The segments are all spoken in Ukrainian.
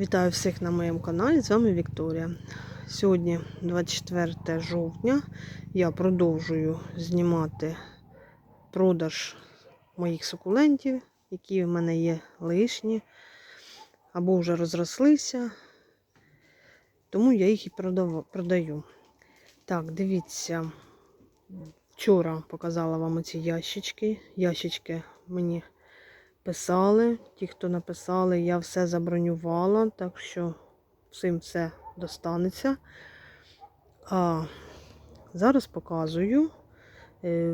Вітаю всіх на моєму каналі. З вами Вікторія. Сьогодні 24 жовтня. Я продовжую знімати продаж моїх сукулентів, які в мене є лишні або вже розрослися. Тому я їх і продаю. Так, дивіться, вчора показала вам оці ящички. Ящички мені писали. Ті, хто написали, я все забронювала, так що всім все достанеться. А зараз показую е,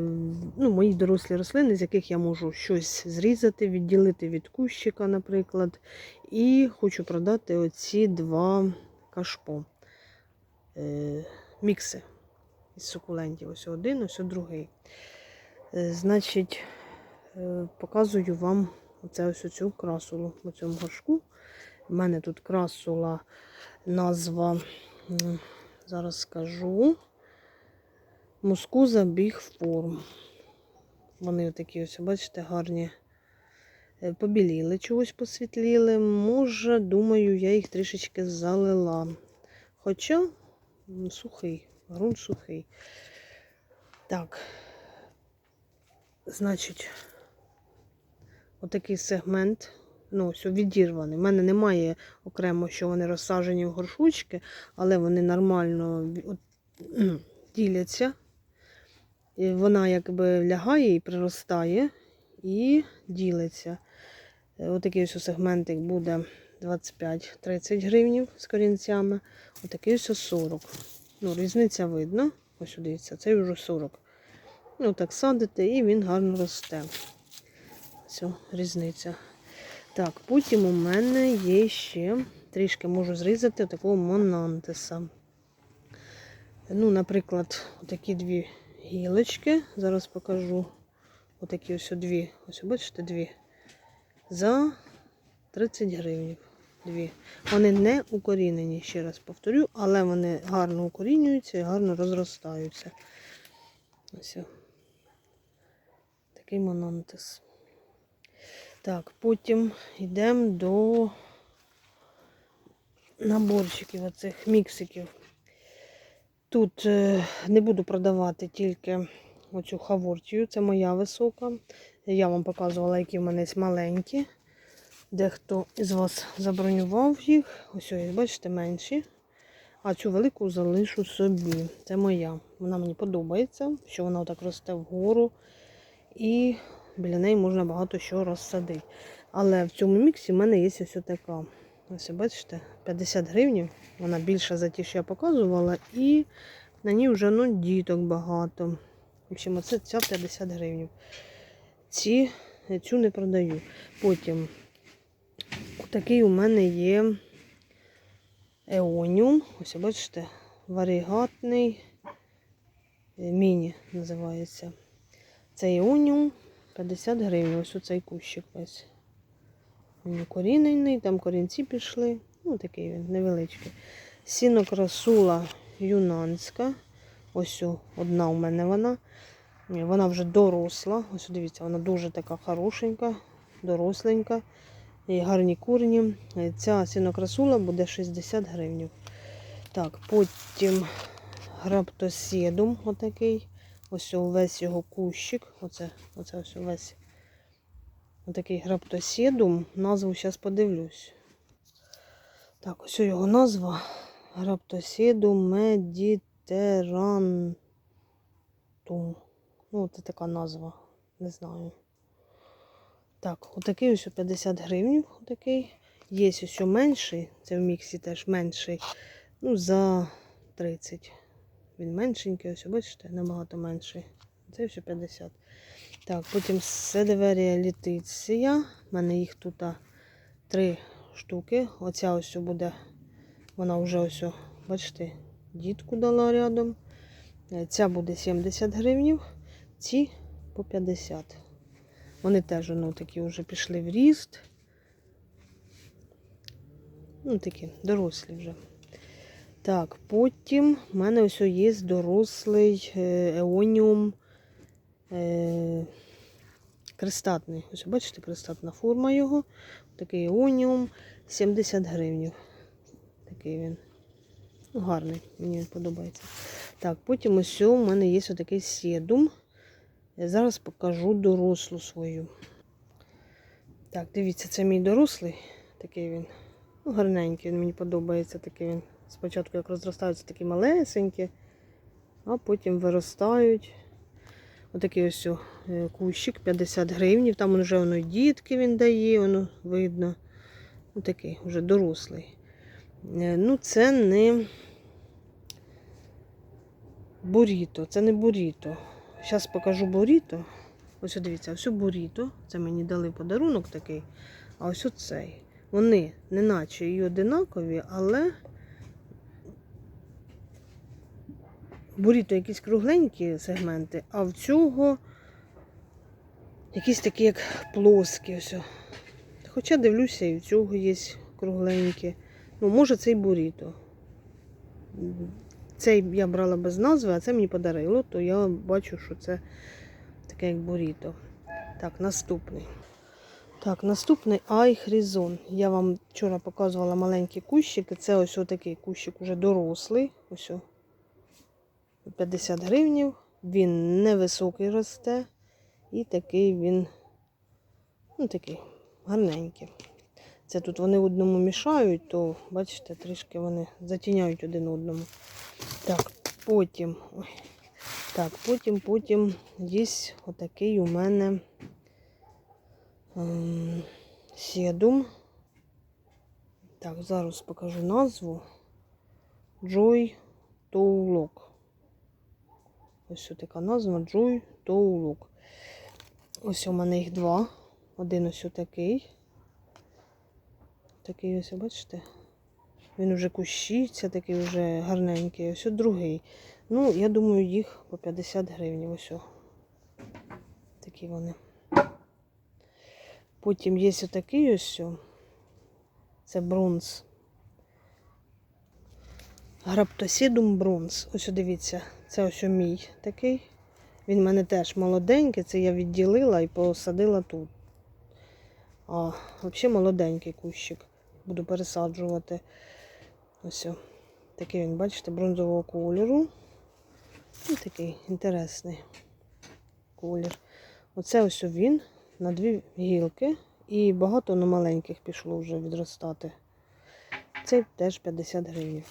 ну, мої дорослі рослини, з яких я можу щось зрізати, відділити від кущика, наприклад. І хочу продати оці два кашпо. Е, мікси із сукулентів. Ось один, ось другий. Е, Значить, показую вам оце ось цю красулу у цьому горшку. У мене тут красула назва, зараз скажу. Мускуза Big Form. Вони такі ось, бачите, гарні. Е, Побіліли, чогось посвітліли. Може, думаю, я їх трішечки залила. Хоча сухий, ґрунт сухий. Так, значить, отакий сегмент. Ну, ось відірваний. У мене немає окремо, що вони розсаджені в горшочки, але вони нормально діляться. І вона якби лягає і приростає і ділиться. Е, Отакий ось сегментик буде 25-30 гривнів з корінцями. Отакий ось 40. Ну, різниця видно. Ось дивіться, цей вже 40. Ну, так садите, і він гарно росте. Все, різниця. Так, потім у мене є ще трішки можу зрізати такого монантеса. Ну, наприклад, отакі дві гілочки. Зараз покажу. Отакі ось дві. Ось, бачите, дві. За 30 гривень. Дві. Вони не укорінені, ще раз повторю, але вони гарно укорінюються і гарно розростаються. Ось. Такий монантес. Так, потім йдемо до наборчиків оцих міксиків. Тут е, не буду продавати тільки оцю хавортію, це моя висока. Я вам показувала, які в мене маленькі. Дехто із вас забронював їх. Ось, ось, бачите, менші. А цю велику залишу собі. Це моя. Вона мені подобається, що вона отак росте вгору. І біля неї можна багато що розсадити. Але в цьому міксі в мене є ось така. Ось бачите, 50 гривень. Вона більша за ті, що я показувала, і на ній вже ну, діток багато. В общем, оце ця 50 гривень. Ці, цю не продаю. Потім такий у мене є еоніум. Ось бачите, варігатний е, міні називається. Це іоніум 50 гривень. Ось оцей кущик весь. Він укорінений, там корінці пішли. Ну, такий він невеличкий. Сіно красула юнанська. Ось одна у мене вона. Вона вже доросла. Ось дивіться, вона дуже така хорошенька, доросленька. І гарні курні. Е, Ця сінокрасула буде 60 гривень. Так, потім граптосідум отакий. Ось увесь його кущик. Оце, оце ось увесь отакий граптосідум. Назву зараз подивлюсь. Так, ось його назва. Граптосідум медітерантум. Ну, це така назва. Не знаю. Так, отакий ось 50 гривень. Отакий. Є ось менший. Це в міксі теж менший. Ну, за 30. Він меншенький, ось бачите, набагато менший. Це все 50. Так, потім седеверія літиція. У мене їх тут три штуки. Оця ось буде, вона вже ось, бачите, дітку дала рядом. Е, Ця буде 70 гривень, ці по 50. Вони теж ну, такі вже пішли в ріст. Ну, такі дорослі вже. Так, потім в мене ось є дорослий е, еоніум е, крестатний. Ось бачите, крестатна форма його. Такий еоніум. 70 гривень. Такий він. Ну, гарний, мені він подобається. Так, потім ось у мене є отакий седум. Я зараз покажу дорослу свою. Так, дивіться, це мій дорослий. Такий він. Ну, гарненький, він мені подобається. Такий він. Спочатку як розростаються такі малесенькі, а потім виростають. Отакий ось е, кущик 50 гривень. Там вже воно дітки він дає, воно видно. Отакий, вже дорослий. Е, Ну, це не буріто, це не буріто. Зараз покажу буріто. Ось дивіться, ось буріто. Це мені дали подарунок такий. А ось оцей. Вони не наче і одинакові, але буріто якісь кругленькі сегменти, а в цього якісь такі, як плоскі. Ось. Хоча дивлюся, і в цього є кругленькі. Ну, може, це й буріто. Цей я брала без назви, а це мені подарило, то я бачу, що це таке як буріто. Так, наступний. Так, наступний айхрізон. Я вам вчора показувала маленькі кущики. Це ось такий кущик уже дорослий. Ось 50 гривнів. Він невисокий росте. І такий він, ну такий гарненький. Це тут вони одному мішають, то, бачите, трішки вони затіняють один одному. Так, потім. Ой, так, потім, потім є отакий у мене ем, седум. Так, зараз покажу назву. Joy Toulok. Ось така назва Joy Toulok. Ось у мене їх два. Один ось такий. Такий ось, бачите? Він вже кущиться, такий вже гарненький. Ось другий. Ну, я думаю, їх по 50 гривень. Ось. Такі вони. Потім є отакий ось. Це бронз. Граптосідум бронз. Ось дивіться, це ось мій такий. Він в мене теж молоденький, це я відділила і посадила тут. А, взагалі молоденький кущик. Буду пересаджувати. Ось такий він, бачите, бронзового кольору. І такий інтересний колір. Оце ось він на дві гілки. І багато на маленьких пішло вже відростати. Цей теж 50 гривень.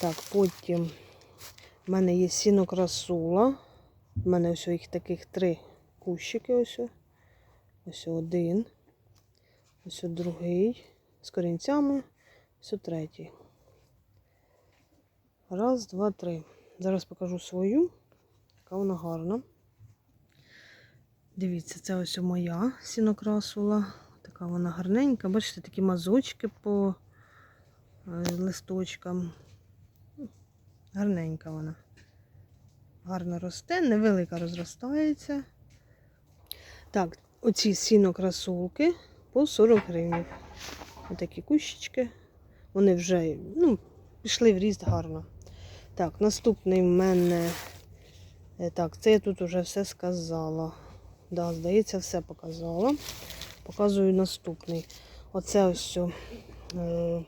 Так, потім в мене є сінокрасула. У мене ось їх таких три кущики. Ось. Ось один. Ось другий. З корінцями. Ось третій. Раз, два, три. Зараз покажу свою. Яка вона гарна. Дивіться, це ось моя сінокрасула. Така вона гарненька. Бачите, такі мазочки по е, листочкам. Гарненька вона. Гарно росте, невелика розростається. Так, оці сінокрасулки по 40 гривень. Отакі кущички. Вони вже ну, пішли в ріст гарно. Так, наступний в мене. е, Так, це я тут вже все сказала. Да, здається, все показала. Показую наступний. Оце ось. Е,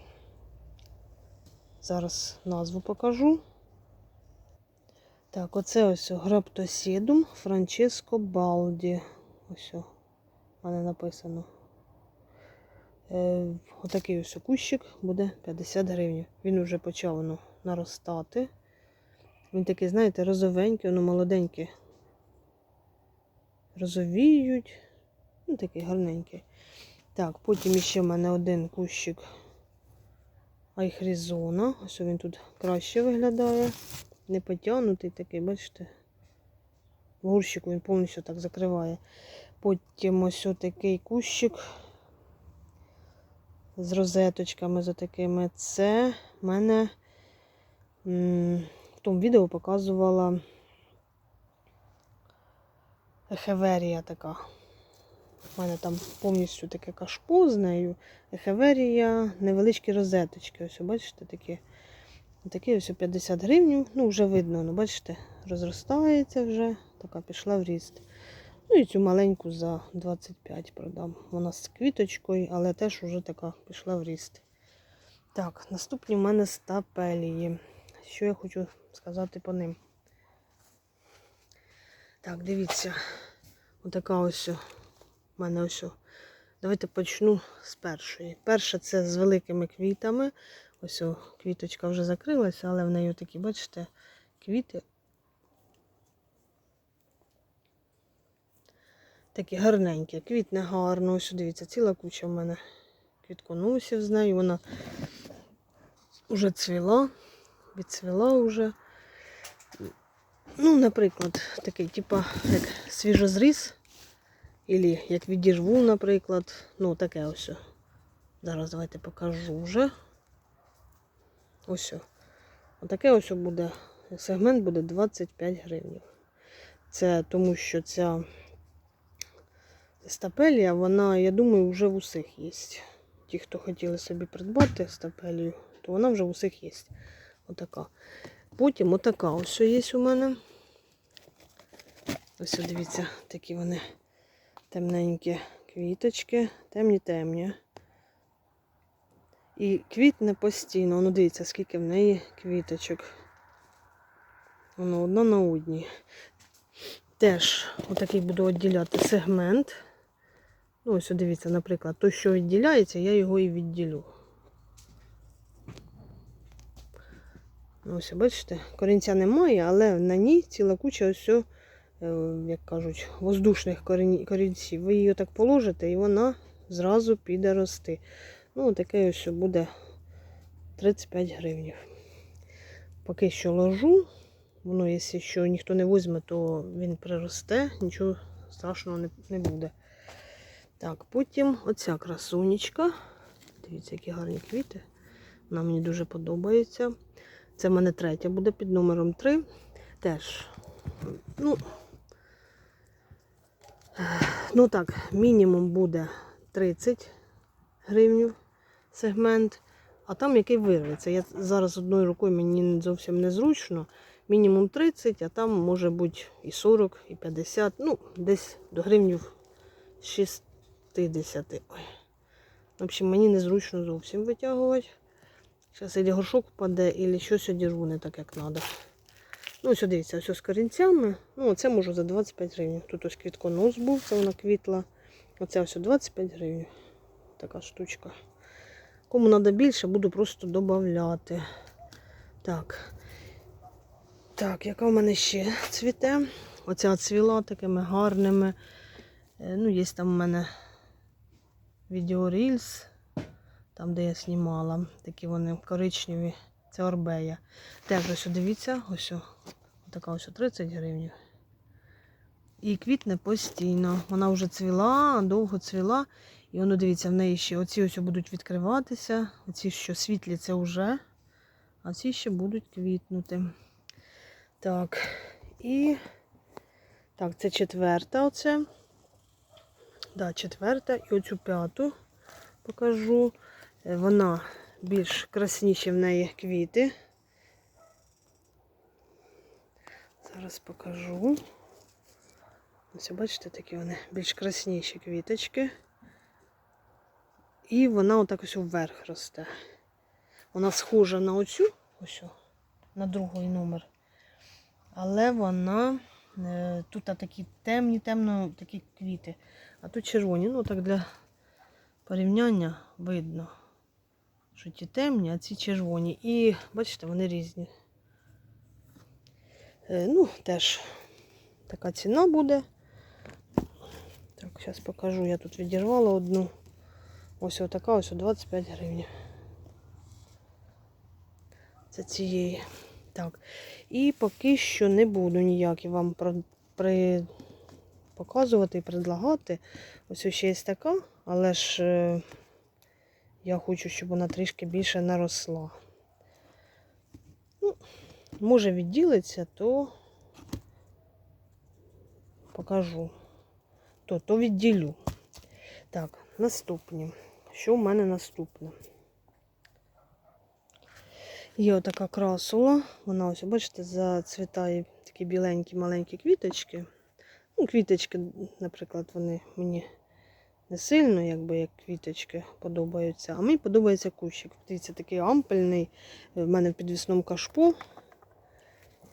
зараз назву покажу. Так, оце ось граптосідум Франческо Балді. Ось в мене написано. Е, отакий ось кущик буде 50 гривень. Він вже почав ну, наростати. Він такий, знаєте, розовенький, воно молоденький. Розовіють. Ну, такий гарненький. Так, потім ще в мене один кущик айхрізона. Ось він тут краще виглядає. Не потягнутий такий, бачите? В горщику він повністю так закриває. Потім ось такий кущик з розеточками за такими. Це в мене в тому відео показувала ехеверія така. У мене там повністю таке кашпо з нею. Ехеверія, невеличкі розеточки. Ось, бачите, такі. Такі ось 50 гривень. Ну, вже видно, ну, бачите, розростається вже, така пішла в ріст. Ну і цю маленьку за 25 продам. Вона з квіточкою, але теж уже така пішла в ріст. Так, наступні в мене стапелії. Що я хочу сказати по ним? Так, дивіться. Отака ось у мене ось. Давайте почну з першої. Перша це з великими квітами. Ось о, квіточка вже закрилася, але в неї такі, бачите, квіти. Такі гарненькі, квітне гарно. Ось дивіться, ціла куча в мене квітконосів з нею. Вона вже цвіла, відцвіла вже. Ну, наприклад, такий, типа, як свіжозріз, або як відірву, наприклад. Ну, таке ось. Зараз давайте покажу вже. Ось. Отаке ось буде. Сегмент буде 25 гривень. Це тому, що ця стапелія, вона, я думаю, вже в усіх є. Ті, хто хотіли собі придбати стапелію, то вона вже в усіх є. Отака. Потім отака ось є у мене. Ось дивіться, такі вони темненькі квіточки, темні-темні. І квітне постійно. Ну, дивіться, скільки в неї квіточок. Воно одна на одній. Теж отакий буду відділяти сегмент. Ну, ось дивіться, наприклад, той, що відділяється, я його і відділю. Ну, Ось, бачите, корінця немає, але на ній ціла куча ось, як кажуть, воздушних корінців. Ви її так положите і вона зразу піде рости. Ну, таке ось буде 35 гривень. Поки що ложу. Воно, якщо що ніхто не візьме, то він приросте, нічого страшного не, не буде. Так, потім оця красунечка. Дивіться, які гарні квіти. Вона мені дуже подобається. Це в мене третя буде під номером 3. Теж, ну, ну так, мінімум буде 30 гривень сегмент, а там який вирветься. Я зараз одною рукою мені зовсім незручно. Мінімум 30, а там може бути і 40, і 50, ну, десь до гривнів 60. Ой. В общем, мені незручно зовсім витягувати. Зараз або горшок впаде, або щось одірву не так, як треба. Ну, ось дивіться, ось з корінцями. Ну, це можу за 25 гривень. Тут ось квітконос був, це вона квітла. Оце ось 25 гривень. Така штучка. Кому треба більше, буду просто додати. Так. Так, яка в мене ще цвіте? Оця цвіла такими гарними. Е, Ну, є там в мене відеорільс, там, де я знімала. Такі вони коричневі. Це орбея. Теж ось дивіться, ось така ось 30 гривень. І квітне постійно. Вона вже цвіла, довго цвіла. І воно, дивіться, в неї ще оці ось будуть відкриватися. Оці, що світлі, це вже. А ці ще будуть квітнути. Так. І так, це четверта оце. Да, четверта. І оцю п'яту покажу. Е, Вона більш красніші в неї квіти. Зараз покажу. Ось, бачите, такі вони більш красніші квіточки. І вона отак ось вверх росте. Вона схожа на оцю, ось, на другий номер. Але вона е, тут такі темні, темно такі квіти. А тут червоні. Ну так для порівняння видно, що ті темні, а ці червоні. І бачите, вони різні. Е, ну, теж така ціна буде. Так, зараз покажу. Я тут відірвала одну. Ось отака, ось 25 гривень. Це цієї. Так. І поки що не буду ніяк вам про, при, показувати і предлагати. Ось ще є така, але ж е, я хочу, щоб вона трішки більше наросла. Ну, може відділиться, то покажу. То, то відділю. Так, наступні. Що в мене наступне? Є отака красула. Вона ось, бачите, зацвітає такі біленькі маленькі квіточки. Ну, квіточки, наприклад, вони мені не сильно, якби як квіточки подобаються. А мені подобається кущик. Дивіться, такий ампельний. В мене в підвісному кашпу.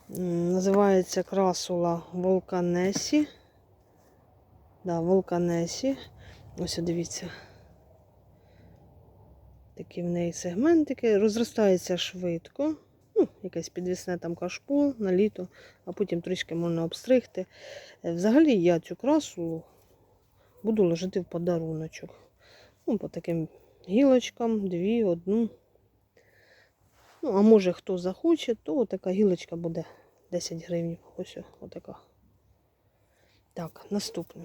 Називається красула Волканесі. Да, Волканесі. Ось дивіться. Такі в неї сегментики. Розростається швидко. Ну, якесь підвісне там кашпо на літо, а потім трішки можна обстригти. Е, Взагалі я цю красу буду ложити в подаруночок. Ну, по таким гілочкам, дві, одну. Ну, а може хто захоче, то така гілочка буде 10 гривень. Ось отака. Так, наступне.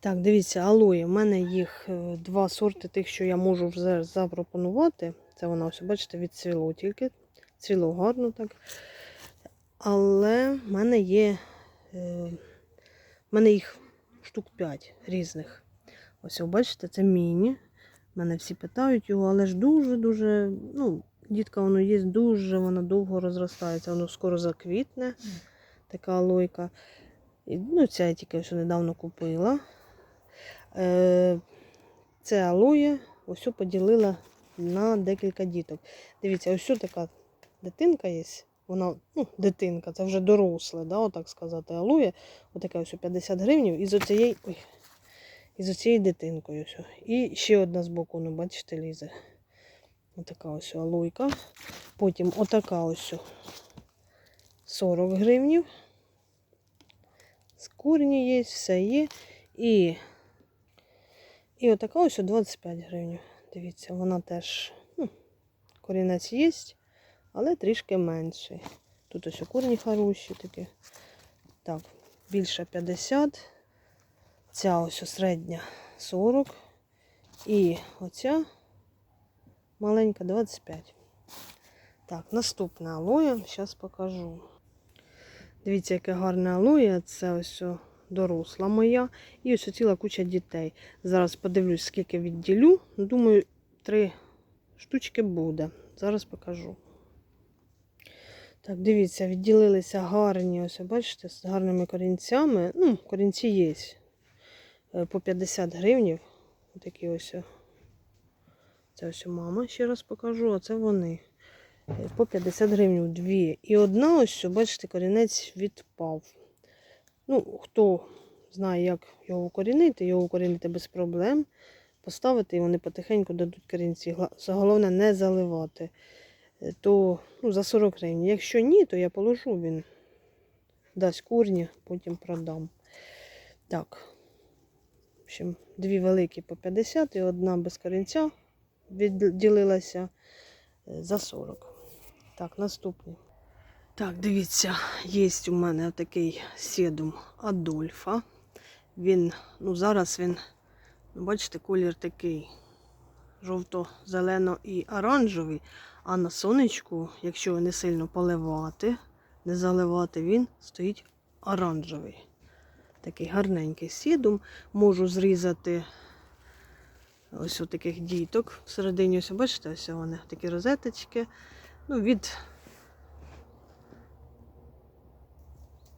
Так, дивіться, алої. У мене їх е, два сорти тих, що я можу вже запропонувати. Це вона ось, бачите, відцвіло тільки. Цвіло гарно так. Але в мене є. Е, в мене їх штук 5 різних. Ось, ви бачите, це міні. Мене всі питають його, але ж дуже-дуже. Ну, дітка воно є дуже, воно довго розростається, воно скоро заквітне. Така алойка. І, ну, ця я тільки ось недавно купила. Е, це алоє ось поділила на декілька діток. Дивіться, ось така дитинка є. Вона, ну, дитинка, це вже доросле, да, отак сказати, алоє. Отаке ось 50 гривень. Із оцієї, ой, із оцією дитинкою. Ось. І ще одна з боку, ну, бачите, лізе. Отака ось алойка. Потім отака ось 40 гривень. З корні є, все є. І, і отака ось 25 гривень. Дивіться, вона теж ну, корінець є, але трішки менший. Тут ось корні хороші такі. Так, більше 50. Ця ось середня 40. І оця маленька 25. Так, наступна алоя, зараз покажу. Дивіться, яке гарне алоє. Це ось доросла моя. І ось ціла куча дітей. Зараз подивлюсь, скільки відділю. Думаю, три штучки буде. Зараз покажу. Так, дивіться, відділилися гарні, ось бачите, з гарними корінцями. Ну, корінці є. Е, По 50 гривень. Такі ось. Це ось мама, ще раз покажу, а це вони. Е, По 50 гривень дві. І одна ось, бачите, корінець відпав. Ну, хто знає, як його укорінити, його укорінити без проблем. Поставити і вони потихеньку дадуть корінці. Головне не заливати. То ну, за 40 гривень. Якщо ні, то я положу він. Дасть корні, потім продам. Так. В общем, дві великі по 50 і одна без корінця відділилася е, за 40. Так, наступний. Так, дивіться, є у мене такий седум Адольфа. Він, ну зараз він, ну, бачите, колір такий жовто-зелено і оранжевий. А на сонечку, якщо не сильно поливати, не заливати, він стоїть оранжевий. Такий гарненький сідум. Можу зрізати ось у таких діток. Всередині, ось, бачите, ось вони такі розеточки. Ну, від.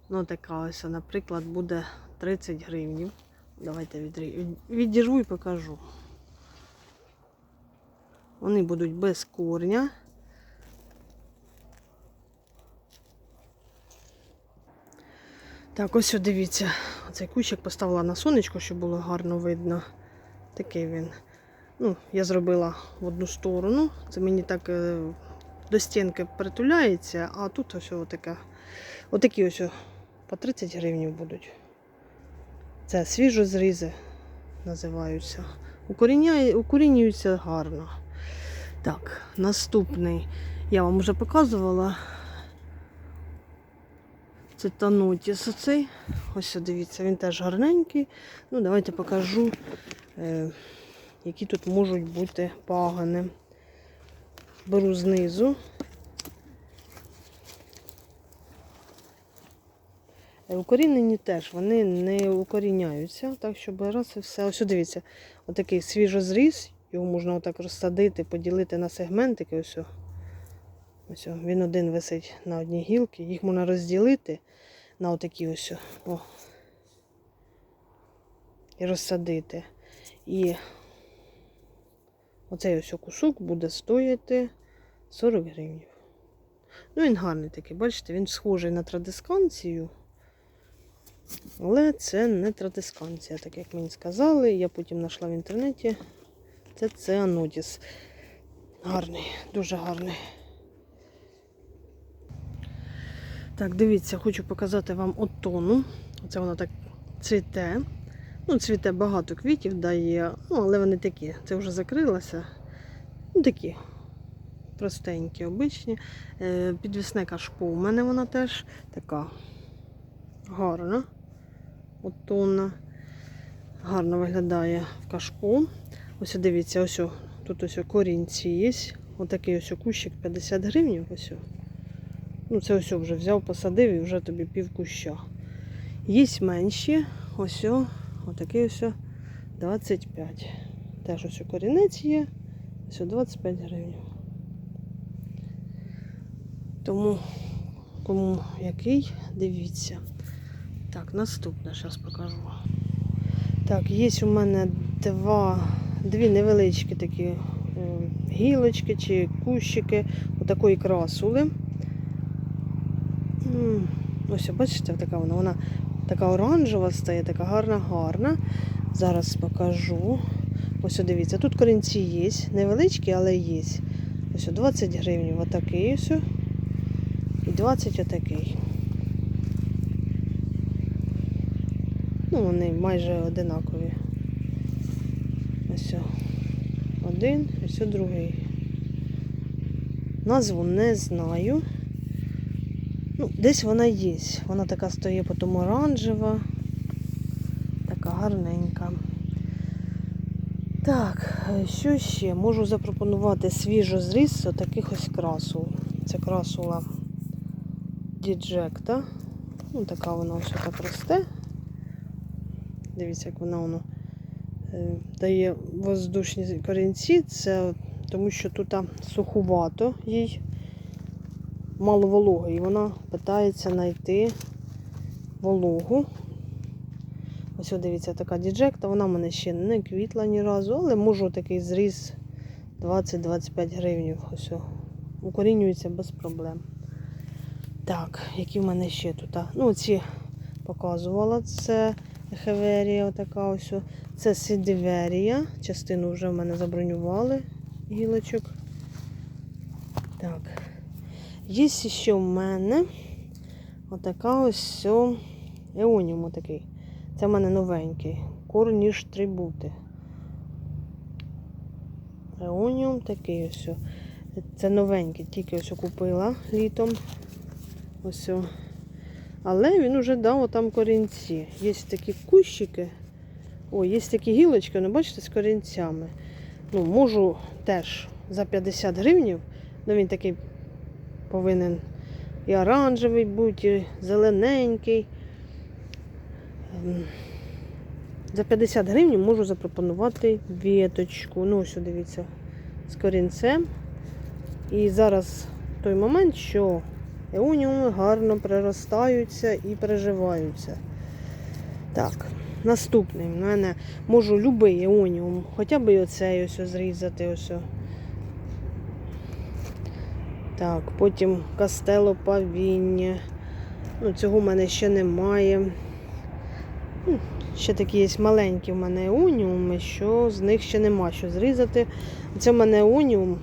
Ну, така ось, наприклад, буде 30 гривень. Давайте відрі... відірву і покажу. Вони будуть без корня. Так, ось дивіться, оцей кущик поставила на сонечко, щоб було гарно видно. Такий він. Ну, я зробила в одну сторону. Це мені так е, до стінки притуляється, а тут ось отаке. Отакі ось по 30 гривень будуть. Це свіжозрізи називаються. Укорінюються гарно. Так, наступний. Я вам вже показувала. Це Танотіс оцей. Ось дивіться, він теж гарненький. Ну, давайте покажу, е, які тут можуть бути пагани. Беру знизу. Е, Укорінені теж, вони не укоріняються, так що раз і все. Ось дивіться, отакий свіжозріз, його можна отак розсадити, поділити на сегментики. Ось. Ось він один висить на одній гілці, їх можна розділити на отакі ось. О. І розсадити. І оцей ось кусок буде стоїти 40 гривень. Ну, він гарний такий, бачите, він схожий на традисканцію. Але це не традисканція, так як мені сказали. Я потім знайшла в інтернеті. Це цианодіс. Гарний, дуже гарний. Так, дивіться, хочу показати вам отону. Оце вона так цвіте. Ну, цвіте багато квітів дає, ну, але вони такі. Це вже закрилося. Ну, такі простенькі, обичні. Е, Підвісне кашпо у мене вона теж така гарна. Отонна. Гарно виглядає в кашпо. Ось дивіться, ось тут ось корінці є. Отакий ось о кущик 50 гривень. Ось. Ну, це ось вже взяв, посадив і вже тобі пів куща. Є менші, ось отакий ось 25. Теж ось корінець є. Ось 25 гривень. Тому, кому який, дивіться. Так, наступне зараз покажу. Так, є у мене два, дві невеличкі такі е, гілочки чи кущики отакої красули. Ось, бачите, така вона, вона така оранжева стає, така гарна-гарна. Зараз покажу. Ось дивіться, тут корінці є, невеличкі, але є. Ось 20 гривень отакий ось. І 20 отакий. Ну, вони майже одинакові. Ось один, ось другий. Назву не знаю. Ну, десь вона є. Вона така стоїть потім оранжева. Така гарненька. Так, що ще? Можу запропонувати свіжо зріз таких ось красул. Це красула діджекта. Ну, така вона ось так росте. Дивіться, як вона воно дає воздушні корінці. Це тому що тут сухувато їй, мало вологи, і вона питається знайти вологу. Ось, дивіться, така діджекта, вона в мене ще не квітла ні разу, але можу такий зріз 20-25 гривень. Ось, укорінюється без проблем. Так, які в мене ще тут? Ну, ці показувала, це Хеверія, отака ось. Це Сидиверія. Частину вже в мене забронювали гілочок. Так. Є ще в мене отака ось еоніум такий. Це в мене новенький. Корніш трибути. Еоніум такий ось. Це новенький, тільки ось купила літом. Ось. Але він вже дав там корінці. Є такі кущики. О, є такі гілочки, ну бачите, з корінцями. Ну, можу теж за 50 гривень. Ну він такий повинен і оранжевий бути, і зелененький. Ем, За 50 гривень можу запропонувати віточку. Ну, ось дивіться, з корінцем. І зараз той момент, що еоніуми гарно приростаються і переживаються. Так, наступний. У мене можу будь-який еоніум, хоча б і оцей ось зрізати. Ось. Так, потім кастело павіння. Ну, цього в мене ще немає. Ну, Ще такі є маленькі в мене еоніуми, що з них ще нема що зрізати. Це в мене еоніум.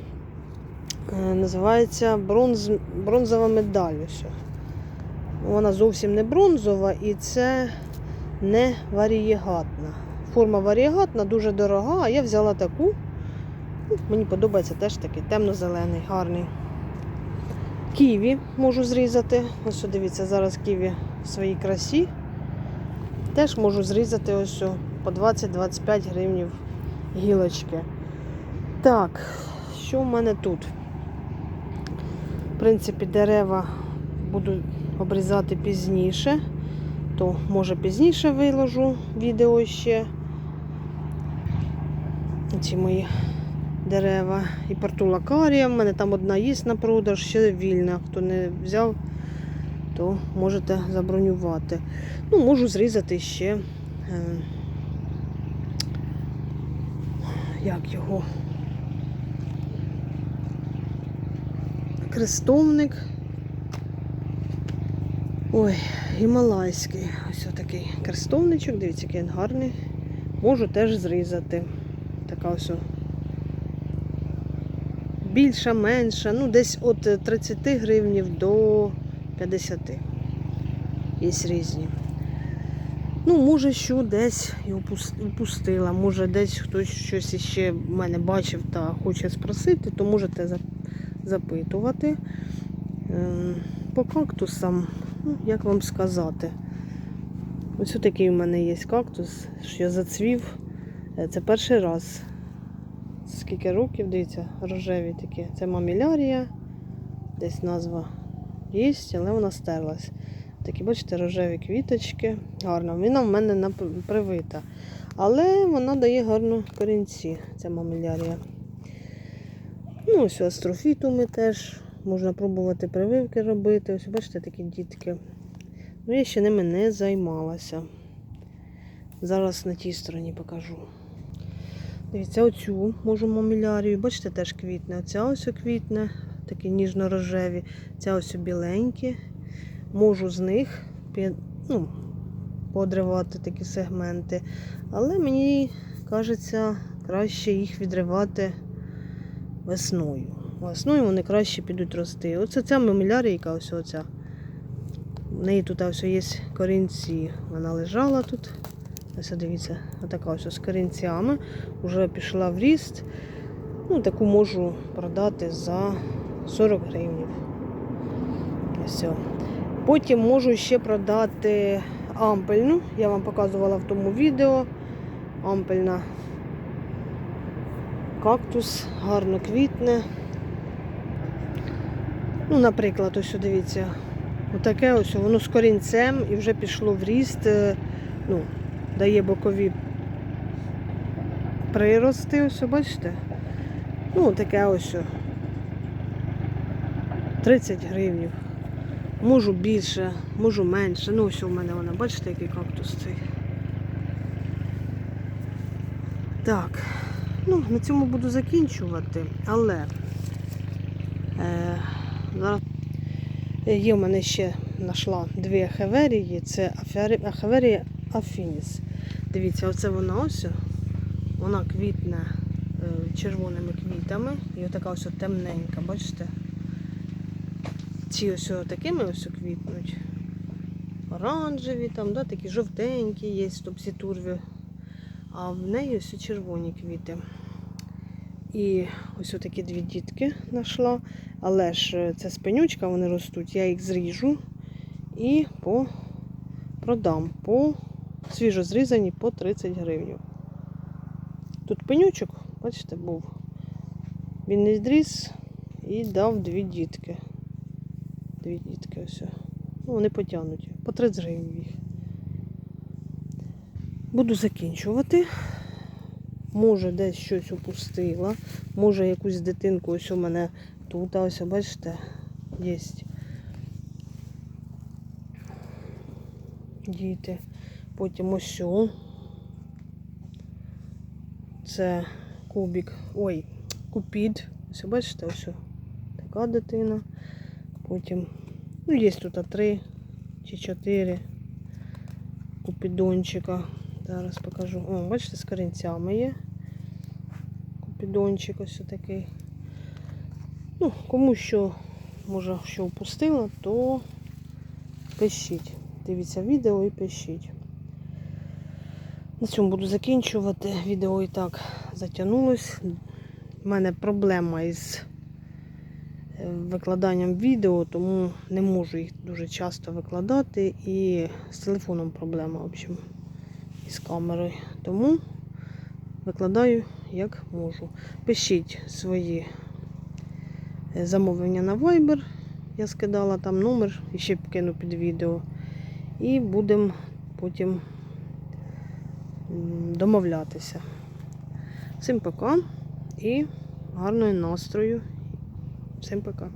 Е, Називається бронз, бронзова медаль. Ось. Вона зовсім не бронзова і це не варієгатна. Форма варієгатна, дуже дорога, а я взяла таку. Ну, Мені подобається теж такий темно-зелений, гарний. Ківі можу зрізати. Ось дивіться, зараз ківі в своїй красі. Теж можу зрізати ось по 20-25 гривень гілочки. Так, що в мене тут? В принципі, дерева буду обрізати пізніше, то може пізніше виложу відео ще. Ці мої дерева. І портулакарія. У мене там одна є на продаж, ще вільна. Хто не взяв, то можете забронювати. Ну, можу зрізати ще. Е, як його? Крестовник. Ой, гімалайський. Ось такий крестовничок, дивіться, який він гарний. Можу теж зрізати. Така ось. Більша, менша, ну десь від 30 гривнів до 50. Є різні. Ну, може, що десь і упустила. Може, десь хтось щось іще в мене бачив та хоче спросити, то можете запитувати. Ем, По кактусам, ну, як вам сказати. Ось такий у мене є кактус, що я зацвів. Е, Це перший раз. Скільки років, дивіться, рожеві такі. Це мамілярія. Десь назва є, але вона стерлась. Такі, бачите, рожеві квіточки. Гарно. Вона в мене привита. Але вона дає гарно корінці, ця мамілярія. Ну, ось астрофітуми теж. Можна пробувати прививки робити. Ось, бачите, такі дітки. Ну, я ще ними не займалася. Зараз на тій стороні покажу. Дивіться, оцю можу мамілярію. Бачите, теж квітне. Оця ось квітне, такі ніжно-рожеві. Ця ось біленькі. Можу з них ну, подривати такі сегменти. Але мені кажеться, краще їх відривати весною. Весною вони краще підуть рости. Оце ця мамілярійка, ось оця. В неї тут ось є корінці. Вона лежала тут. Ось дивіться, отака ось з корінцями. Вже пішла в ріст. Ну, таку можу продати за 40 гривень. Ось. Потім можу ще продати ампельну. Я вам показувала в тому відео. Ампельна кактус гарно квітне. Ну, наприклад, ось дивіться, отаке ось воно з корінцем і вже пішло в ріст. е, Ну, дає бокові прирости, ось, бачите? Ну, таке ось. 30 гривень. Можу більше, можу менше. Ну, ось у мене вона, бачите, який кактус цей. Так, ну, на цьому буду закінчувати, але е, зараз Е, є в мене ще знайшла дві ахеверії. Це ахеверія афініс. Дивіться, оце вона ось. Вона квітне е, червоними квітами. І отака ось темненька, бачите? Ці ось такими ось квітнуть. Оранжеві, там, да, такі жовтенькі є топсі-турві. А в неї ось червоні квіти. І ось такі дві дітки знайшла. Але ж це спинючка, вони ростуть, я їх зріжу і по продам по свіжо зрізані по 30 гривень. Тут пенючок, бачите, був. Він не зріз і дав дві дітки. Дві дітки ось. Ну, вони потягнуті. По 30 гривень їх. Буду закінчувати. Може, десь щось упустила. Може, якусь дитинку ось у мене тут, а ось, бачите, є. Діти. Потім ось. Це кубик. Ой, купід. Ось, бачите, ось. Така дитина. Потім, ну, є тут три чи чотири купідончика. Зараз покажу. О, бачите, з корінцями є. Купідончик ось такий. Ну, кому що, може, що впустила, то пишіть. Дивіться відео і пишіть. На цьому буду закінчувати. Відео і так затягнулось. У мене проблема із е, викладанням відео, тому не можу їх дуже часто викладати. І з телефоном проблема, в общем, із камерою. Тому викладаю як можу. Пишіть свої е, замовлення на Viber. Я скидала там номер і ще кину під відео. І будемо потім домовлятися. Всім пока і гарного настрою. Всім пока.